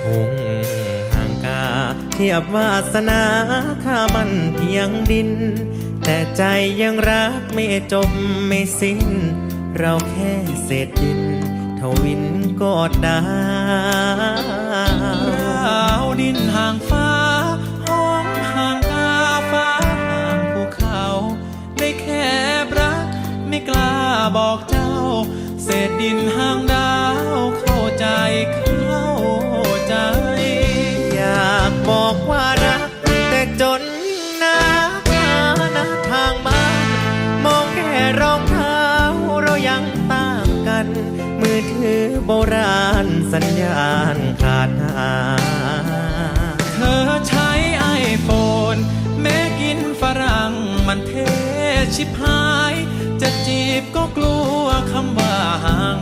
คงห่างกาเทียบวาสนาถ้ามันเพียงดิน แต่ใจยังรักไม่จมไม่สิ้น เราแค่เศษดินทวินกอดดาเราดินห่างฟ้า ห้องห่างกาฟ้าห่างภูเขา ได้แค่รัก ไม่กล้าบอกเจ้า เศษดินห่างด้า จนหน้าหานาทางบ้ามองแค่รองเท้าเรายังต่างกัน มือถือโบราณสัญญาณขาดหายเธอใช้ไอโฟนแม้กินฝรั่งมันเทชิบหาย จะจีบก็กลัวคำว่าห่าง